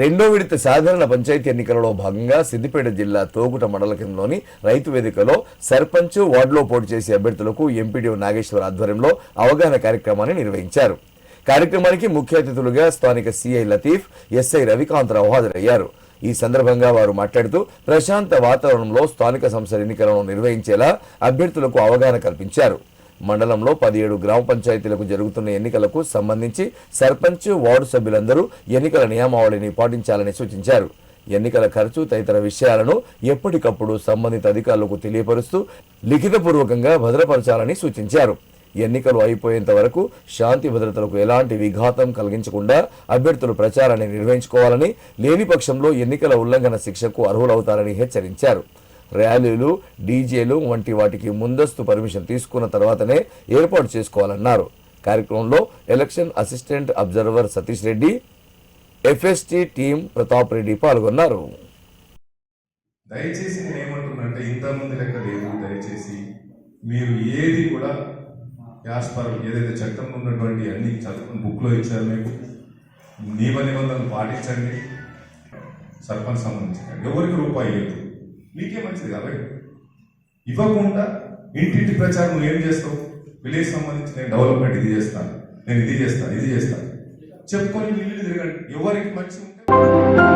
రెండో విడత సాధారణ పంచాయతీ ఎన్నికలలో భాగంగా సిద్దిపేట జిల్లా తోగుట మండల కేంద్రంలోని రైతు వేదికలో సర్పంచ్ వార్డులో పోటీ చేసే అభ్యర్థులకు ఎంపీడీ నాగేశ్వర ఆధ్వర్యంలో అవగాహన కార్యక్రమాన్ని నిర్వహించారు. కార్యక్రమానికి ముఖ్య అతిథులుగా స్థానిక సిఐ లతీఫ్ ఎస్ఐ రవికాంతరావు హాజరయ్యారు. ఈ సందర్భంగా వారు మాట్లాడుతూ ప్రశాంత వాతావరణంలో స్థానిక సంస్థల ఎన్నికలను నిర్వహించేలా అభ్యర్థులకు అవగాహన కల్పించారు. మండలంలో పదిహేడు గ్రామ పంచాయతీలకు జరుగుతున్న ఎన్నికలకు సంబంధించి సర్పంచ్ వార్డు సభ్యులందరూ ఎన్నికల నియమావళిని పాటించాలని సూచించారు. ఎన్నికల ఖర్చు తదితర విషయాలను ఎప్పటికప్పుడు సంబంధిత అధికారులకు తెలియపరుస్తూ లిఖితపూర్వకంగా భద్రపరచాలని సూచించారు. ఎన్నికలు అయిపోయేంత వరకు శాంతి భద్రతలకు ఎలాంటి విఘాతం కలిగించకుండా అభ్యర్థులు ప్రచారాన్ని నిర్వహించుకోవాలని లేని పక్షంలో ఎన్నికల ఉల్లంఘన శిక్షకు అర్హులవుతారని హెచ్చరించారు. ర్యాలీలు డీజేలు వంటి వాటికి ముందస్తు పర్మిషన్ తీసుకున్న తర్వాతనే ఏర్పాటు చేసుకోవాలన్నారు. కార్యక్రమంలో election assistant observer Satish Reddy FST team Pratap Reddy పాల్గొన్నారు. దయచేసి నేను ఏమంటున్నానంటే ఇంతకుముందు లెక్క లేదు. దయచేసి మీరు ఏది కూడా యాజ్ ఏదైతే చట్టంలో ఉన్నటువంటి అన్ని చదువుకుని బుక్లో ఇచ్చారు మీకు నియమ నిబంధనలు పాటించండి. సర్పంచ్ సంబంధించిన ఎవరికి రూపాయి లేదు. మీకే మంచిది కాబట్టి ఇవ్వకుండా ఇంటింటి ప్రచారం నువ్వు ఏం చేస్తావు? విలేజ్ సంబంధించి నేను డెవలప్మెంట్ ఇది చేస్తాను నేను ఇది చేస్తాను ఇది చేస్తాను. చెప్పుకొని ఇల్లు తిరగండి. ఎవరికి మంచి ఉంటే